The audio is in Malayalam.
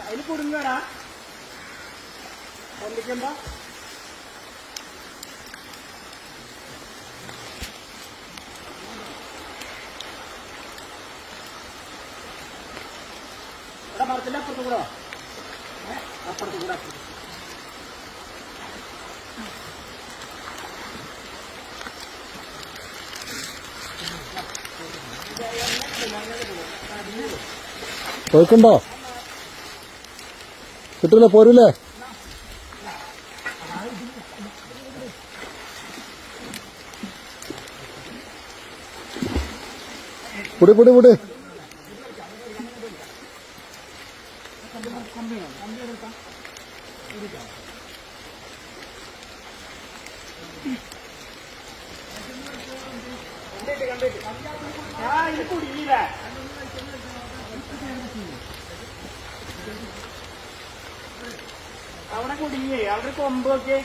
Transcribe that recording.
അതിന് കുടുങ്ങടാ പൊന്തിക്കുമ്പോ ഇവിടെ മരത്തിന്റെ അപ്പുറത്ത് കൂടെ അപ്പുറത്ത് കൂടെ. അപ്പുറത്ത് പോയിക്കുണ്ടോ? കിട്ടൂലേ പോരൂലേ? പുടി പുടി പുടി. കണ്ടിട്ട് കണ്ടിട്ട് അവിടെ കുടുങ്ങിയേ അവിടെ കൊമ്പ് നോക്കിയേ.